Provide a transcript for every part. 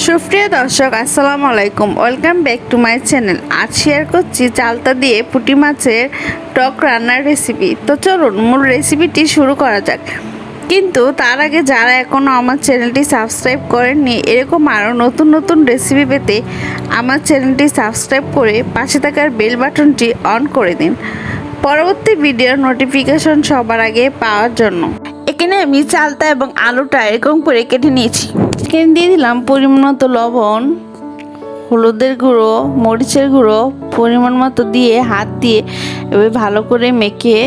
সুপ্রিয় দর্শক, আসসালামু আলাইকুম। Welcome back to my channel. আজ শেয়ার করছি চালতা দিয়ে পুঁটি মাছের টক রান্নার রেসিপি তো চলুন, মূল রেসিপিটি শুরু করা যাক। কিন্তু তার আগে যারা এখনও আমার চ্যানেলটি সাবস্ক্রাইব করেননি, এরকম আরও নতুন নতুন রেসিপি পেতে আমার চ্যানেলটি সাবস্ক্রাইব করে পাশে থাকার বেল বাটনটি অন করে দিন। পরবর্তী ভিডিওর নোটিফিকেশন সবার আগে পাওয়ার জন্য। এখানে আমি চালটা এবং আলুটা এরকম করে কেটে নিয়েছি। এখানে দিয়ে দিলাম পরিমাণ মতো লবণ, হলুদের গুঁড়ো, মরিচের গুঁড়ো, পরিমাণ মতো দিয়ে হাত দিয়ে এবার ভালো করে মেখে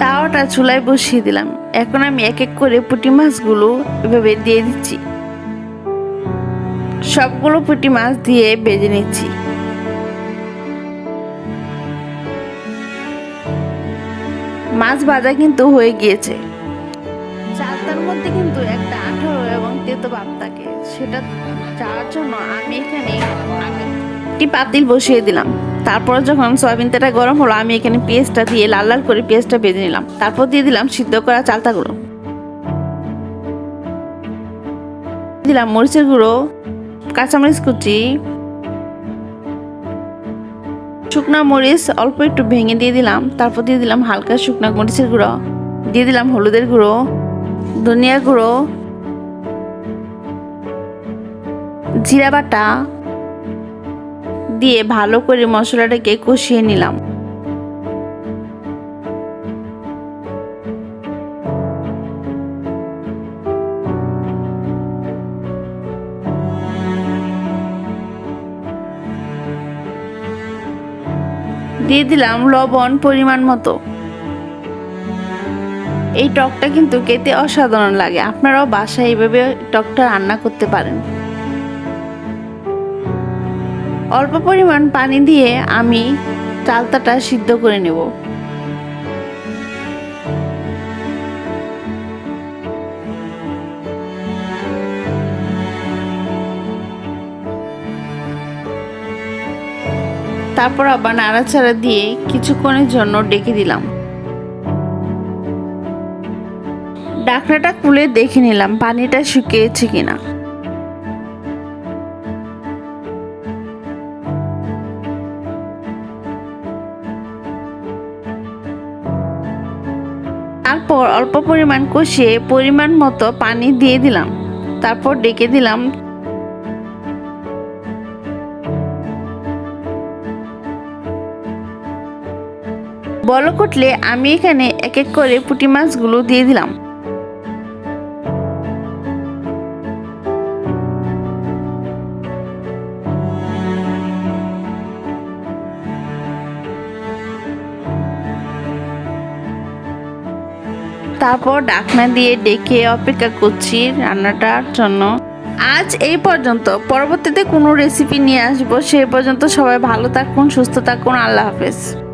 তাওয়াটা চুলায় বসিয়ে দিলাম। এখন আমি এক এক করে পুঁটি মাছগুলো এভাবে দিয়ে দিচ্ছি। সবগুলো পুঁটি মাছ দিয়ে বেজে নিচ্ছি। মাছ ভাজা কিন্তু হয়ে গিয়েছে। চালতার মধ্যে কিন্তু একটা আঠারো এবং তেতো ভাব থাকে। সেটা যাওয়ার জন্য আমি এখানে একটি পাতিল বসিয়ে দিলাম। তারপর যখন সয়াবিন তেলটা গরম হলো, আমি এখানে পেঁয়াজটা দিয়ে লাল লাল করে পেঁয়াজটা ভেজে নিলাম। তারপর দিয়ে দিলাম সিদ্ধ করা চালতাগুলো। দিলাম মরিচের গুঁড়ো। কাঁচামরিচ কুচি, শুকনা মরিচ অল্প একটু ভেঙে দিয়ে দিলাম, তারপর দিয়ে দিলাম হালকা শুকনা মরিচের গুঁড়ো, দিয়ে দিলাম হলুদের গুঁড়ো, ধনিয়া গুঁড়ো, জিরা বাটা দিয়ে ভালো করে মশলাটাকে কষিয়ে নিলাম। দিয়ে দিলাম লবণ পরিমাণ মতো। এই টকটা কিন্তু খেতে অসাধারণ লাগে। আপনারাও বাসায় এইভাবে টকটা রান্না করতে পারেন। অল্প পরিমাণ পানি দিয়ে আমি চালতাটা সিদ্ধ করে নেব। তারপর আবার নাড়াচাড়া দিয়ে কিছুক্ষণের জন্য ডেকে দিলাম। ডাকনাটা খুলে দেখে নিলাম পানিটা শুকিয়েছে কিনা। তারপর অল্প পরিমাণ কষিয়ে পরিমাণ মতো পানি দিয়ে দিলাম। তারপর ডেকে দিলাম বলক উঠলে আমি এখানে এক এক করে পুঁটি মাছগুলো দিয়ে দিলাম। তারপর ডাকনা দিয়ে ডেকে অপেক্ষা করছি রান্নাটার জন্য। আজ এই পর্যন্ত। পরবর্তীতে কোনো রেসিপি নিয়ে আসব। সে পর্যন্ত সবাই ভালো থাকুন, সুস্থ থাকুন। আল্লাহ হাফেজ।